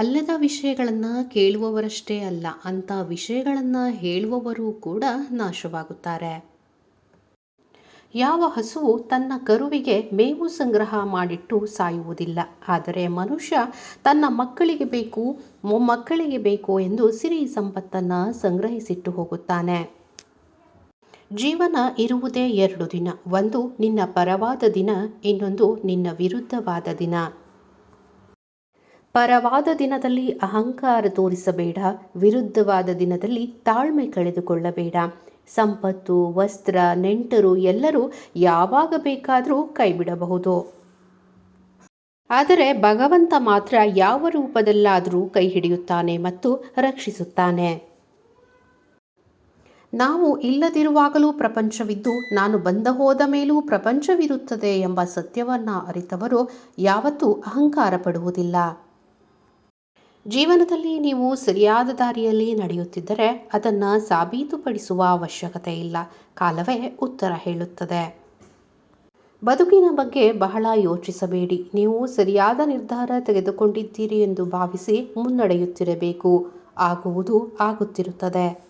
ಅಲ್ಲದ ವಿಷಯಗಳನ್ನು ಕೇಳುವವರಷ್ಟೇ ಅಲ್ಲ, ಅಂಥ ವಿಷಯಗಳನ್ನು ಹೇಳುವವರು ಕೂಡ ನಾಶವಾಗುತ್ತಾರೆ. ಯಾವ ಹಸುವು ತನ್ನ ಕರುವಿಗೆ ಮೇವು ಸಂಗ್ರಹ ಮಾಡಿಟ್ಟು ಸಾಯುವುದಿಲ್ಲ, ಆದರೆ ಮನುಷ್ಯ ತನ್ನ ಮಕ್ಕಳಿಗೆ ಬೇಕು ಮೊಮ್ಮಕ್ಕಳಿಗೆ ಬೇಕು ಎಂದು ಸಿರಿ ಸಂಪತ್ತನ್ನು ಸಂಗ್ರಹಿಸಿಟ್ಟು ಹೋಗುತ್ತಾನೆ. ಜೀವನ ಇರುವುದೇ ಎರಡು ದಿನ, ಒಂದು ನಿನ್ನ ಪರವಾದ ದಿನ, ಇನ್ನೊಂದು ನಿನ್ನ ವಿರುದ್ಧವಾದ ದಿನ. ಪರವಾದ ದಿನದಲ್ಲಿ ಅಹಂಕಾರ ತೋರಿಸಬೇಡ, ವಿರುದ್ಧವಾದ ದಿನದಲ್ಲಿ ತಾಳ್ಮೆ ಕಳೆದುಕೊಳ್ಳಬೇಡ. ಸಂಪತ್ತು, ವಸ್ತ್ರ, ನೆಂಟರು ಎಲ್ಲರೂ ಯಾವಾಗ ಬೇಕಾದರೂ ಕೈಬಿಡಬಹುದು. ಆದರೆ ಭಗವಂತ ಮಾತ್ರ ಯಾವ ರೂಪದಲ್ಲಾದರೂ ಕೈ ಹಿಡಿಯುತ್ತಾನೆ ಮತ್ತು ರಕ್ಷಿಸುತ್ತಾನೆ. ನಾವು ಇಲ್ಲದಿರುವಾಗಲೂ ಪ್ರಪಂಚವಿದ್ದು, ನಾನು ಬಂದ ಹೋದ ಮೇಲೂ ಪ್ರಪಂಚವಿರುತ್ತದೆ ಎಂಬ ಸತ್ಯವನ್ನು ಅರಿತವರು ಯಾವತ್ತೂ ಅಹಂಕಾರ ಪಡುವುದಿಲ್ಲ ಜೀವನದಲ್ಲಿ ನೀವು ಸರಿಯಾದ ದಾರಿಯಲ್ಲಿ ನಡೆಯುತ್ತಿದ್ದರೆ ಅದನ್ನು ಸಾಬೀತುಪಡಿಸುವ ಅವಶ್ಯಕತೆ ಇಲ್ಲ. ಕಾಲವೇ ಉತ್ತರ ಹೇಳುತ್ತದೆ. ಬದುಕಿನ ಬಗ್ಗೆ ಬಹಳ ಯೋಚಿಸಬೇಡಿ. ನೀವು ಸರಿಯಾದ ನಿರ್ಧಾರ ತೆಗೆದುಕೊಂಡಿದ್ದೀರಿ ಎಂದು ಭಾವಿಸಿ ಮುನ್ನಡೆಯುತ್ತಿರಬೇಕು. ಆಗುವುದು ಆಗುತ್ತಿರುತ್ತದೆ.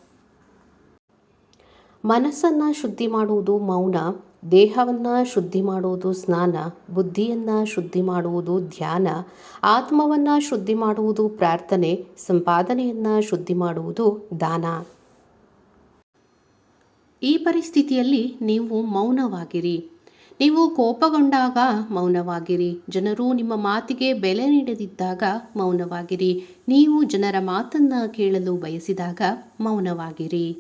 ಮನಸ್ಸನ್ನು ಶುದ್ಧಿ ಮಾಡುವುದು ಮೌನ. ದೇಹವನ್ನು ಶುದ್ಧಿ ಮಾಡುವುದು ಸ್ನಾನ, ಬುದ್ಧಿಯನ್ನು ಶುದ್ಧಿ ಮಾಡುವುದು ಧ್ಯಾನ, ಆತ್ಮವನ್ನು ಶುದ್ಧಿ ಮಾಡುವುದು ಪ್ರಾರ್ಥನೆ, ಸಂಪಾದನೆಯನ್ನು ಶುದ್ಧಿ ಮಾಡುವುದು ದಾನ. ಈ ಪರಿಸ್ಥಿತಿಯಲ್ಲಿ ನೀವು ಮೌನವಾಗಿರಿ. ನೀವು ಕೋಪಗೊಂಡಾಗ ಮೌನವಾಗಿರಿ. ಜನರು ನಿಮ್ಮ ಮಾತಿಗೆ ಬೆಲೆ ನೀಡದಿದ್ದಾಗ ಮೌನವಾಗಿರಿ. ನೀವು ಜನರ ಮಾತನ್ನು ಕೇಳಲು ಬಯಸಿದಾಗ ಮೌನವಾಗಿರಿ.